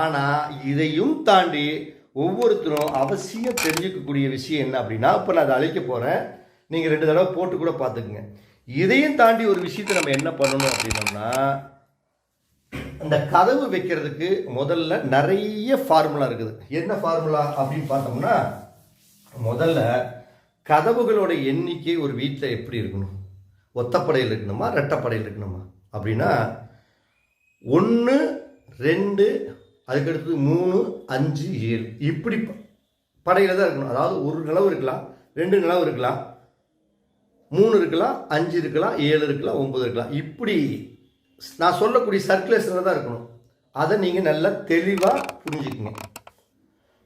ஆனால் இதையும் தாண்டி ஒவ்வொருத்தரும் அவசியம் தெரிஞ்சுக்கக்கூடிய விஷயம் என்ன அப்படின்னா இப்போ நான் அதை அழைக்க போகிறேன் நீங்கள் ரெண்டு தடவை போட்டு கூட பார்த்துக்குங்க. இதையும் தாண்டி ஒரு விஷயத்தை நம்ம என்ன பண்ணணும் அப்படின்னோம்னா அந்த கதவு வைக்கிறதுக்கு முதல்ல நிறைய ஃபார்முலா இருக்குது. என்ன ஃபார்முலா அப்படின்னு பார்த்தோம்னா முதல்ல கதவுகளோட எண்ணிக்கை ஒரு வீட்டில் எப்படி இருக்கணும்? ஒத்தப்படையில் இருக்கணுமா? ரெட்டப்படையில் இருக்கணுமா? அப்படின்னா ஒன்று ரெண்டு அதுக்கடுத்து மூணு அஞ்சு ஏழு. இப்படி ப- படையில் தான் இருக்கணும். அதாவது ஒரு நிலவு இருக்கலாம் ரெண்டு நிலவு இருக்கலாம். மூணு இருக்கலாம் அஞ்சு இருக்கலாம் ஏழு இருக்கலாம் ஒம்பது இருக்கலாம். இப்படி நான் சொல்லக்கூடிய சர்க்குலேஷனில் தான் இருக்கணும். அதை நீங்கள் நல்லா தெளிவாக புரிஞ்சுக்கணும்.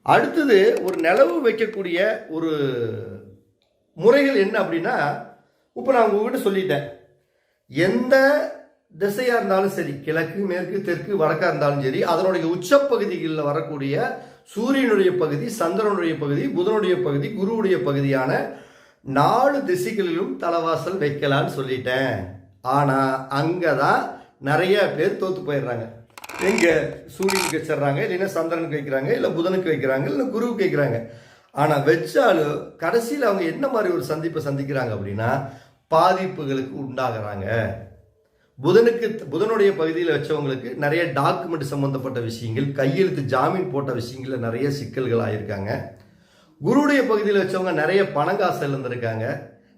அடுத்தது ஒரு நிலவு வைக்கக்கூடிய ஒரு முறைகள் என்ன அப்படின்னா இப்போ நான் உங்ககிட்ட சொல்லிட்டேன். எந்த திசையாக இருந்தாலும் சரி கிழக்கு மேற்கு தெற்கு வடக்காக இருந்தாலும் சரி அதனுடைய உச்சப்பகுதிகளில் வரக்கூடிய சூரியனுடைய பகுதி சந்திரனுடைய பகுதி புதனுடைய பகுதி குருவுடைய பகுதியான நாலு திசைகளிலும் தலைவாசல் வைக்கலான்னு சொல்லிட்டேன். ஆனால் அங்கே தான் நிறைய பேர் தோத்து போயிடுறாங்க. எங்கே சூரியனுக்கு வச்சிடுறாங்க இல்லைன்னா சந்திரனுக்கு வைக்கிறாங்க இல்லை புதனுக்கு வைக்கிறாங்க இல்லை குருவுக்கு வைக்கிறாங்க. ஆனால் வச்சாலும் கடைசியில் அவங்க என்ன மாதிரி ஒரு சந்திப்பை சந்திக்கிறாங்க அப்படின்னா பாதிப்புகளுக்கு உண்டாகிறாங்க. புதனுக்கு புதனுடைய பகுதியில் வச்சவங்களுக்கு நிறைய டாக்குமெண்ட் சம்மந்தப்பட்ட விஷயங்கள் கையெழுத்து ஜாமீன் போட்ட விஷயங்களில் நிறைய சிக்கல்கள் ஆகியிருக்காங்க குருடைய பகுதியில் வச்சவங்க நிறைய பணங்காசு இழந்திருக்காங்க.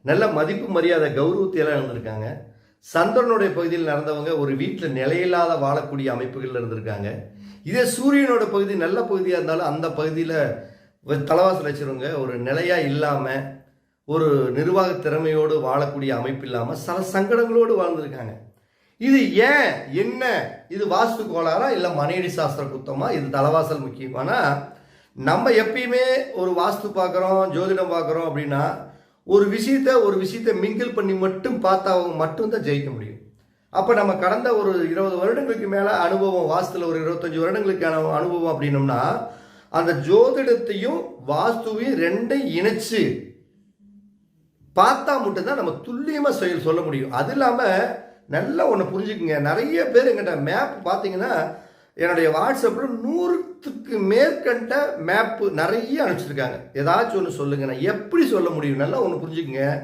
நல்ல மதிப்பு மரியாதை கௌரவத்தையெல்லாம் இழந்திருக்காங்க. சந்திரனுடைய பகுதியில் நடந்தவங்க ஒரு வீட்டில் நிலையில்லாத வாழக்கூடிய அமைப்புகள் இருந்திருக்காங்க. இதே சூரியனோட பகுதி நல்ல பகுதியாக இருந்தாலும் அந்த பகுதியில் தலைவாசல் வச்சுருவங்க. ஒரு நிலையாக இல்லாமல் ஒரு நிர்வாக திறமையோடு வாழக்கூடிய அமைப்பு இல்லாமல் சில சங்கடங்களோடு வாழ்ந்திருக்காங்க. இது ஏன் என்ன? இது வாஸ்து கோளாறா இல்லை மனையடி சாஸ்திர குத்தமா? இது தலைவாசல் முக்கியமானா நம்ம எப்பயுமே ஒரு வாஸ்து பார்க்குறோம் ஜோதிடம் பார்க்குறோம் அப்படின்னா ஒரு விஷயத்த ஒரு விஷயத்த மிங்கிள் பண்ணி மட்டும் பார்த்தா மட்டும்தான் ஜெயிக்க முடியும். அப்போ நம்ம கடந்த ஒரு இருபது வருடங்களுக்கு மேலே அனுபவம் வாஸ்துல ஒரு இருபத்தஞ்சி வருடங்களுக்கான அனுபவம் அப்படின்னோம்னா அந்த ஜோதிடத்தையும் வாஸ்துவையும் ரெண்டையும் இணைச்சு பார்த்தா மட்டும்தான் நம்ம துல்லியமாக செயல் சொல்ல முடியும். அது இல்லாமல் நல்லா ஒன்று புரிஞ்சுக்குங்க. நிறைய பேர் எங்கிட்ட மேப் பார்த்தீங்கன்னா என்னுடைய வாட்ஸ்அப்பில் நூறுத்துக்கு மேற்கண்ட மேப்பு நிறைய அனுப்பிச்சிருக்காங்க. ஏதாச்சும் ஒன்று சொல்லுங்க. நான் எப்படி சொல்ல முடியும்? நல்லா ஒன்று புரிஞ்சுக்குங்க.